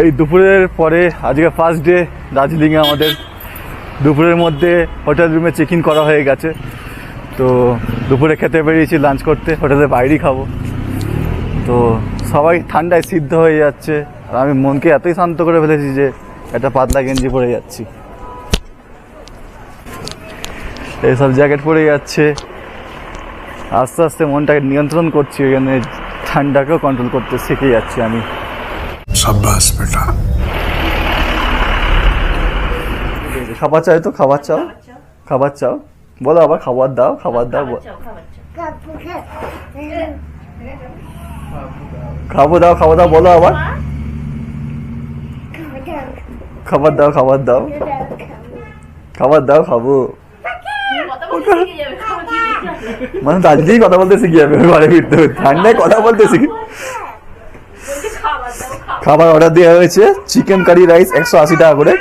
এই দুপুরের পরে, আজকে ফার্স্ট ডে দার্জিলিংয়ে আমাদের দুপুরের মধ্যে হোটেল রুমে চেক ইন করা হয়ে গেছে। তো দুপুরে খেতে বেরিয়েছি লাঞ্চ করতে হোটেলের বাইরেই খাব। তো সবাই ঠান্ডায় সিদ্ধ হয়ে যাচ্ছে। আর আমি মনকে এতই শান্ত করে ফেলেছি যে একটা পাতলা গেঞ্জি পরে যাচ্ছি। এইসব জ্যাকেট পরে যাচ্ছে। আস্তে আস্তে মনটাকে নিয়ন্ত্রণ করছি, এখানে ঠান্ডাকেও কন্ট্রোল করতে শিখে যাচ্ছি আমি। সাব্বাস, বেটা। খাবার চাই তো? খাবার চাও? খাবার চাও? বলো আবার খাবার দাও খাবার দাও খাব দাও খাবার দাও, বলো আবার। খাবার দাও খাবার দাও। খাবার দাও, খাব। মানে দার্জিলিং কথা বলতে শিখে আমি, ঘরে ফিরতে। ঠান্ডায় কথা বলতে শিখে। খাবার অর্ডার দেওয়া হয়েছে। চিকেন কারি রাইস একশো আশি টাকা করে।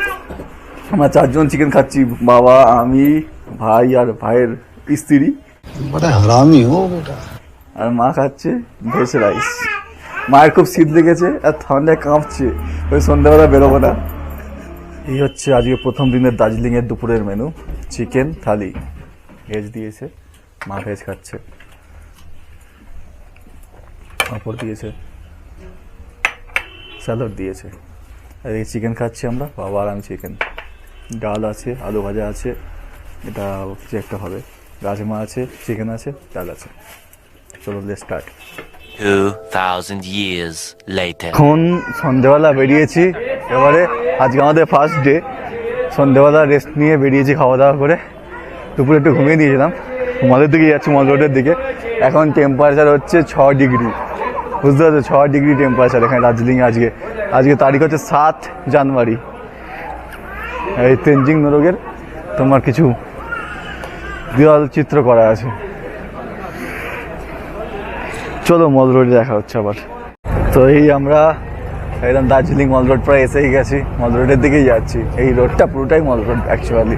আমরা চারজন চিকেন খাচ্ছি বাবা আমি ভাই আর ভাইয়ের স্ত্রী। আর মা খাচ্ছে ভেজ রাইস মায়ের খুব শীত লেগেছে আর ঠান্ডায় কাঁপছে। ওই সন্ধ্যাবেলা বেরোবো না। এই হচ্ছে আজকে প্রথম দিনের দার্জিলিংয়ের দুপুরের মেনু চিকেন থালি ভেজ দিয়েছে মা ভেজ খাচ্ছে। পাঁপড় দিয়েছে স্যালাড দিয়েছে। আর এই চিকেন খাচ্ছি আমরা। বাবা আর আমি চিকেন। ডাল আছে আলু ভাজা আছে। এটা কিছু একটা হবে। রাজমা আছে চিকেন আছে ডাল আছে। চলো স্টার্ট 2,000 years later. এখন সন্ধেবেলা বেরিয়েছি। এবারে আজকে আমাদের ফার্স্ট ডে সন্ধেবেলা রেস্ট নিয়ে বেরিয়েছি খাওয়া দাওয়া করে। দুপুরে একটু ঘুমিয়ে দিয়েছিলাম। মলের দিকে যাচ্ছি মল রোডের দিকে। এখন টেম্পারেচার হচ্ছে ছ ডিগ্রি বুঝতে পারছ? ছয় ডিগ্রি টেম্পারেচার এখানে দার্জিলিংয়ে আজকে। আজকে তারিখ হচ্ছে সাত জানুয়ারি। এই তেনজিং নরগের তোমার কিছু দেওয়াল চিত্র করা আছে। চলো মল রোডে দেখা হচ্ছে আবার। তো এই আমরা একদম দার্জিলিং মল রোড প্রায় এসেই গেছি। মল রোডের দিকেই যাচ্ছি। এই রোডটা পুরোটাই মল রোড অ্যাকচুয়ালি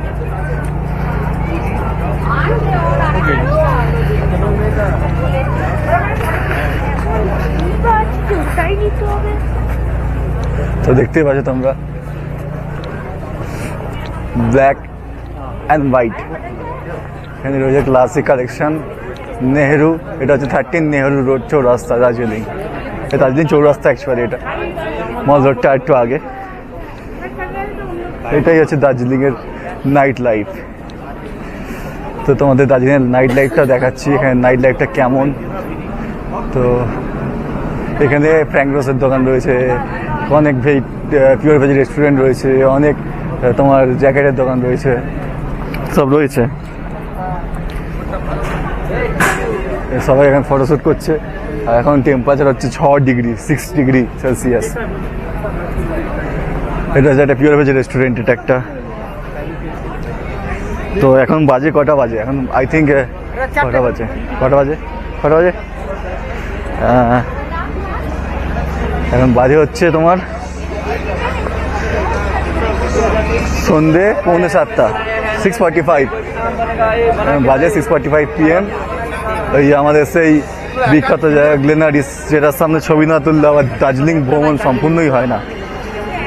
তো দেখতেই পাচ্ছ তোমরা। ব্ল্যাক অ্যান্ড হোয়াইট এখানে রয়েছে ক্লাসিক কালেকশন নেহেরু, এটা হচ্ছে thirteen Nehru road Chowrasta, Darjeeling. Darjeeling Chowrasta actually এটা। মল রোডটা একটু আগে। এটাই হচ্ছে দার্জিলিংয়ের নাইট লাইফ তো তোমাদের দার্জিলিংয়ের নাইট লাইফটা দেখাচ্ছি। এখানে নাইট লাইফটা কেমন? তো এখানে ফ্র্যাঙ্করসের দোকান রয়েছে অনেক ভেজ পিওর ভেজ রেস্টুরেন্ট রয়েছে অনেক তোমার জ্যাকেটের দোকান রয়েছে সব রয়েছে। সবাই এখানে ফটোশ্যুট করছে আর এখন টেম্পারেচার হচ্ছে ছ ডিগ্রি সিক্স ডিগ্রি সেলসিয়াস এটা হচ্ছে একটা পিওর ভেজ রেস্টুরেন্ট এটা একটা। তো এখন বাজে কটা বাজে? এখন আই থিঙ্ক কটা বাজে? কটা বাজে? কটা বাজে? আহ, এখন বাজে হচ্ছে তোমার সন্ধে পৌনে সাতটা সিক্স ফর্টি ফাইভ বাজে সিক্স ফর্টি ফাইভ পিএম ওই আমাদের সেই বিখ্যাত জায়গা গ্লেনারিস যেটার সামনে ছবি না তুললে আবার দার্জিলিং ভ্রমণ সম্পূর্ণই হয় না।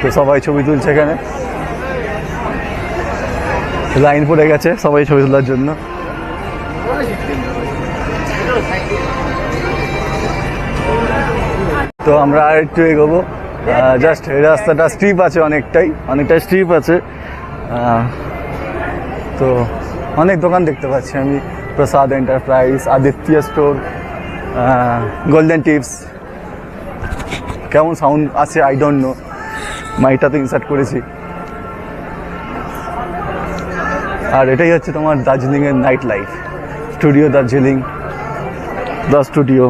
তো সবাই ছবি তুলছে এখানে। লাইন পড়ে গেছে, সবাই ছবি তোলার জন্য। তো আমরা আর একটু এগোবো। জাস্ট এই রাস্তাটা স্ট্রিপ আছে অনেকটাই অনেকটাই স্ট্রিপ আছে। তো অনেক দোকান দেখতে পাচ্ছি আমি। Prasad enterprise Aditya store golden tips কেমন সাউন্ড আছে? আই ডোন্ট নো মাইকটা তো ইনসার্ট করেছি। আর এটাই হচ্ছে তোমার দার্জিলিংয়ের night life studio Darjeeling the studio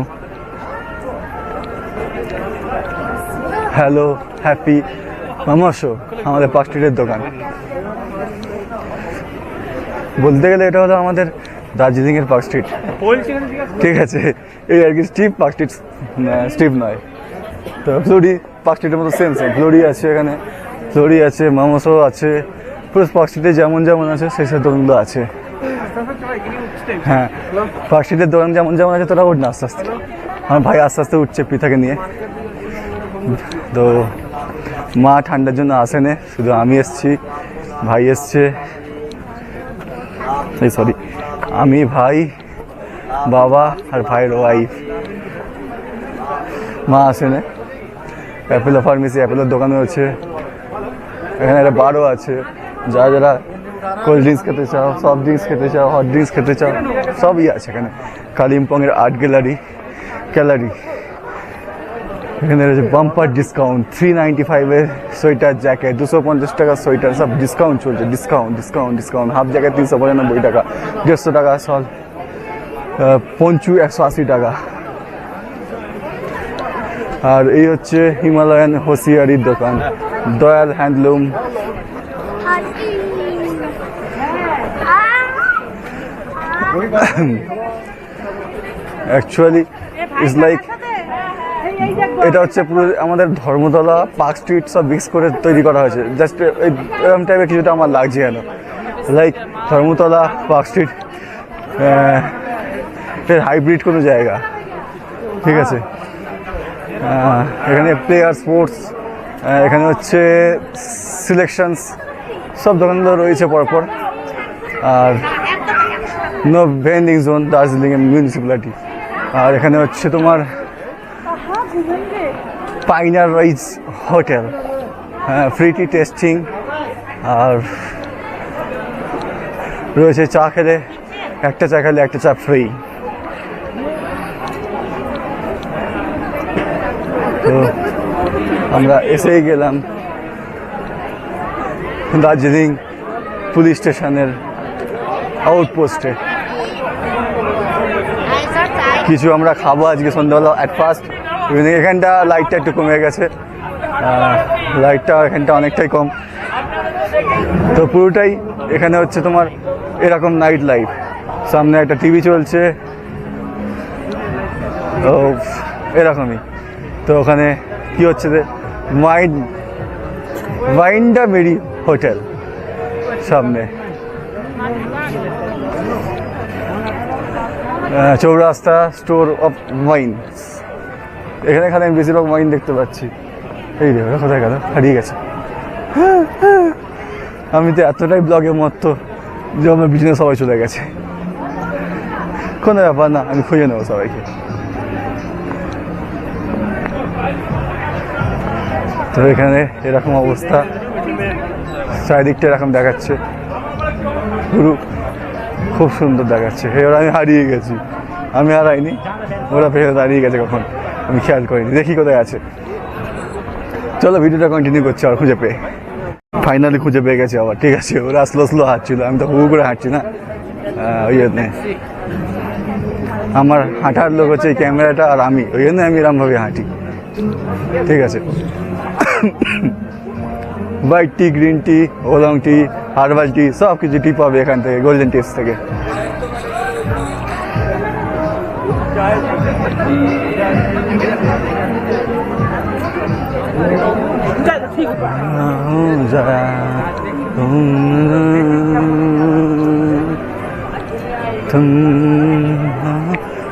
hello, happy মামাশো আমাদের পাঁচ স্ট্রিটের দোকান। বলতে গেলে এটা হলো আমাদের দার্জিলিংয়ের পার্ক স্ট্রিট। ঠিক আছে, এই আর কি স্ট্রিপ পার্ক স্ট্রিট স্ট্রিপ নয়। তো ফ্লোরি পার্ক স্ট্রিটের মতো সেম ফ্লোরি আছে এখানে, ফ্লোরি আছে মামোসো আছে। পুরো পার্ক স্ট্রিটে যেমন যেমন আছে, সেই সব দোকানগুলো আছে। হ্যাঁ পার্ক স্ট্রিটের দোকান যেমন যেমন আছে, তোরা উঠ না আস্তে আস্তে। আমার ভাই আস্তে আস্তে উঠছে পিঠাকে নিয়ে। তো মা ঠান্ডার জন্য আসেনে শুধু আমি এসছি, ভাই এসছে। এই সরি আমি, ভাই, বাবা আর ভাইয়ের ওয়াইফ মা আসেনে অ্যাপেলো ফার্মেসি অ্যাপেলোর দোকান আছে। এখানে একটা বারও আছে। যারা যারা কোল্ড ড্রিঙ্কস খেতে চাও সফট ড্রিঙ্কস খেতে চাও হট ড্রিঙ্কস খেতে চাও, সবই আছে এখানে। কালিম্পংয়ের আর্ট গ্যালারি গ্যালারি এখানে রয়েছে বাম্পার ডিসকাউন্ট থ্রি নাইনটি ফাইভের সোয়েটার জ্যাকেট দুশো পঞ্চাশ টাকার সোয়েটার সব ডিসকাউন্ট চলছে discount discount discount half jacket তিনশো পঁচানব্বই টাকা দেড়শো টাকা সল পঞ্চু একশো আশি টাকা। আর এই হচ্ছে হিমালয়ান হোসিয়ারির দোকান Dayal handloom. Actually is like এটা হচ্ছে পুরো আমাদের ধর্মতলা পার্ক স্ট্রিট সব মিক্স করে তৈরি করা হয়েছে। জাস্ট এরকম টাইপের কিছুটা আমার লাগছে যেন। Like Dharmatala park street hybrid কোনো জায়গা। ঠিক আছে? এখানে প্লেয়ার স্পোর্টস এখানে হচ্ছে সিলেকশনস সব দোকানগুলো রয়েছে পরপর। আর no vending zone Darjeeling municipality আর এখানে হচ্ছে তোমার পাইনার রাইজ হোটেল হ্যাঁ ফ্রি টি টেস্টিং আর রয়েছে চা খেলে একটা চা খেলে একটা চা ফ্রি তো আমরা এসেই গেলাম দার্জিলিং পুলিশ স্টেশনের আউটপোস্টে কিছু আমরা খাব আজকে সন্ধ্যাবেলা অ্যাট ফার্স্ট এখানটা লাইটটা একটু কমে গেছে। লাইটটা এখানটা অনেকটাই কম। তো পুরোটাই এখানে হচ্ছে তোমার এরকম নাইট লাইফ সামনে একটা টিভি চলছে। তো এরকমই। তো ওখানে কি হচ্ছে যে মাইন্ড মাইন্ডা মেরি হোটেল সামনে। চৌরাস্তা স্টোর অফ ওয়াইনস এখানে এখানে আমি বেশিরভাগ মাইন দেখতে পাচ্ছি। এই ওরা কোথায় গেল? হারিয়ে গেছে। আমি তো এতটাই ব্লগে মত্ত যে আমার বিজনেস সবাই চলে গেছে। কোনো ব্যাপার না, আমি খুঁজে নেব সবাইকে। তো এখানে এরকম অবস্থা। চারিদিকটা এরকম দেখাচ্ছে। পুরো খুব সুন্দর দেখাচ্ছে। এবার আমি হারিয়ে গেছি। আমি হারাইনি, ওরা পেছনে দাঁড়িয়ে গেছে কখন? আমি খেয়াল করিনি। দেখি কোথায় আছে। চলো ভিডিওটা কন্টিনিউ করছি আর খুঁজে পেয়ে। ফাইনালি খুঁজে পেয়ে গেছে আবার। ঠিক আছে, ওরা স্লো স্লো হাঁটছিল। আমি তো হু করে হাঁটছি না। ওই জন্যে। আমার হাঁটার লোক হচ্ছে এই ক্যামেরাটা আর আমি। ওই জন্য আমি এরমভাবে হাঁটি। ঠিক আছে। White tea green tea oolong tea herbal tea সব কিছু টি পাবে এখান থেকে গোল্ডেন টিপস থেকে।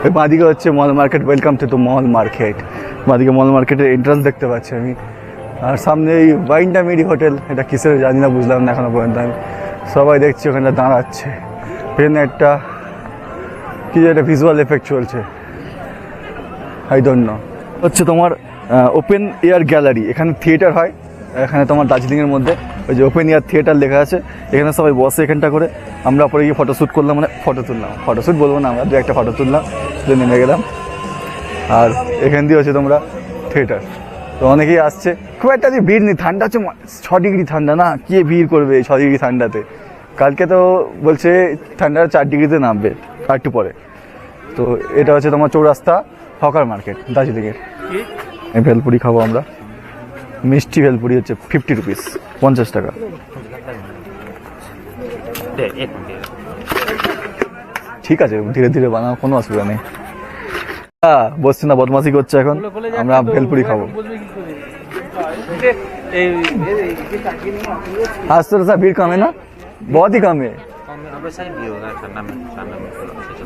ওই বাঁদিকে হচ্ছে mall market welcome to the mall market বাঁদিকে মল মার্কেটের এন্ট্রান্স দেখতে পাচ্ছি আমি। আর সামনে এই ওয়াইনটা মেরি হোটেল এটা কিসের জানি না, বুঝলাম না এখনও পর্যন্ত আমি। সবাই দেখছি, ওখানে দাঁড়াচ্ছে। এখানে একটা, কি যে একটা ভিজুয়াল এফেক্ট চলছে। আই ডোন্ট নো হচ্ছে তোমার ওপেন এয়ার গ্যালারি এখানে থিয়েটার হয়। এখানে তোমার দার্জিলিংয়ের মধ্যে ওই যে ওপেন এয়ার থিয়েটার লেখা আছে, এখানে সবাই বসে এখানটা করে। আমরা পরে গিয়ে ফটোশ্যুট করলাম মানে ফটো তুললাম। ফটোশ্যুট বলব না, আমরা দু একটা ফটো তুললাম তুলে নেমে গেলাম। আর এখান দিয়ে হচ্ছে তোমরা থিয়েটার তো অনেকেই আসছে, খুব একটা যে ভিড় নেই, ঠান্ডা হচ্ছে ছ ডিগ্রি ঠান্ডা, না, কে ভিড় করবে এই ছ ডিগ্রি ঠান্ডাতে? কালকে তো বলছে ঠান্ডা চার ডিগ্রিতে নামবে, আর একটু পরে। তো এটা হচ্ছে তোমার চৌরাস্তা হকার মার্কেট দার্জিলিংয়ের। ভেলপুরি খাবো আমরা মিষ্টি ভেলপুরি হচ্ছে ফিফটি রুপিস পঞ্চাশ টাকা ঠিক আছে ধীরে ধীরে বানাও কোনো অসুবিধা নেই হ্যাঁ বসছি না বদমাসি করছে এখন আমরা ভেলপুরি খাবো आज तो ऐसा भीड़ कम है ना बहुत ही कम है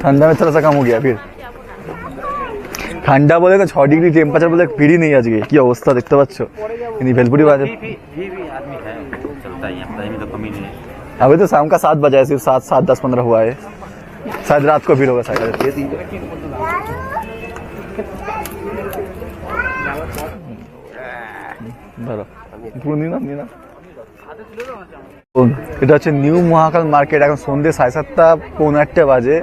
ठंडा में थोड़ा सा कम हो गया फिर ঠান্ডা বলে তো ছ ডিগ্রি টেম্পারেচার বলে ভিড়ই নেই আজকে কি অবস্থা দেখতে পাচ্ছ यानी भेलपुरी बाजार भी भी भी भी आदमी है चलता है यहाँ पर में तो कमी नहीं है अभी तो शाम का सात बजा है सिर्फ सात सात दस पंद्रह हुआ है शायद रात को भीड़ होगा शायद ধরো পুরো নিয়ে নাও, নিয়ে নাও। এটা হচ্ছে নিউ মহাকাল মার্কেট এখন সন্ধ্যে সাড়ে সাতটা পৌনে আটটা বাজে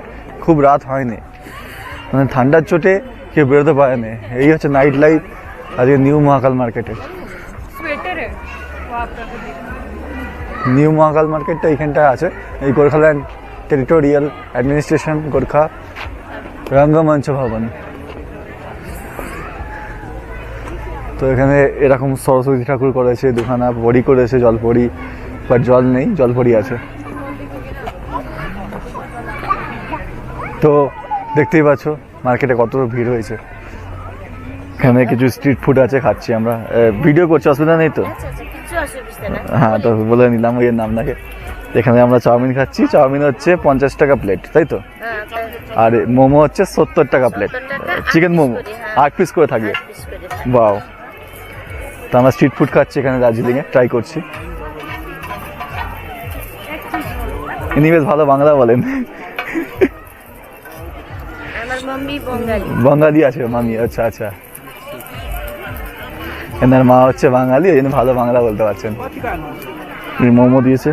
খুব রাত হয়নি মানে ঠান্ডার চোটে কেউ বেরোতে পারে না। এই হচ্ছে নাইট লাইফ আজকে নিউ মহাকাল মার্কেটে নিউ মহাকাল মার্কেটটা এইখানটায় আছে এই গোর্খাল্যান্ড টেরিটোরিয়াল অ্যাডমিনিস্ট্রেশন গোর্খা রঙ্গমঞ্চ ভবন। তো এখানে এরকম সরস্বতী ঠাকুর করেছে দুখানা বড়ি করেছে জলপড়ি বাট জল নেই জলপড়ি আছে। তো দেখতেই পাচ্ছ মার্কেটে কত ভিড় হয়েছে। এখানে কিছু স্ট্রিট ফুড আছে খাচ্ছি আমরা। ভিডিও করছি অসুবিধা নেই তো? আচ্ছা আচ্ছা হ্যাঁ তো বলে নিলাম ওই নাম নামটাকে এখানে আমরা চাউমিন খাচ্ছি চাউমিন হচ্ছে পঞ্চাশ টাকা প্লেট তাই তো? হ্যাঁ আর মোমো হচ্ছে সত্তর টাকা প্লেট 70 টাকা, আট চিকেন মোমো হ্যাঁ। আট পিস করে থাকবে। বাও তো আমরা স্ট্রিট ফুড খাচ্ছি এখানে দার্জিলিংয়ে ট্রাই করছি। ইনি বেশ ভালো বাংলা বলেন। মাম্মি বঙ্গালী। বাঙালি আছে মামি আচ্ছা আচ্ছা। এনার মা হচ্ছে বাঙালি ওই জন্য ভালো বাংলা বলতে পারছেন। মোমো দিয়েছে।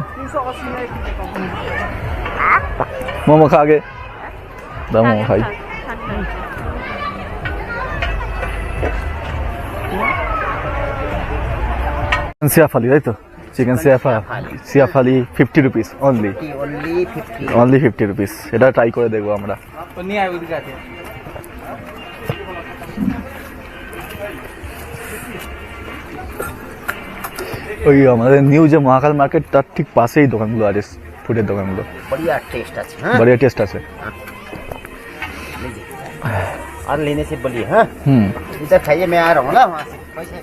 মোমো খা আগে। দাও মোমো খাই। সিয়াফালি তাই তো? Chicken সিয়াফা shaphaley fifty rupees only only 50 only fifty rupees এটা ট্রাই করে দেখব আমরা। नहीं आए उधर जाते ওই আমাদের নিউ যে মহাকাল মার্কেট তার ঠিক পাশেই দোকানগুলো আছে ফুডের দোকানগুলো बढ़िया टेस्ट আছে हाँ বড়িয়া টেস্ট আছে और लेने से बोलिए हाँ হুম इधर खाइए मैं आ रहा हूँ ना वहाँ से पैसे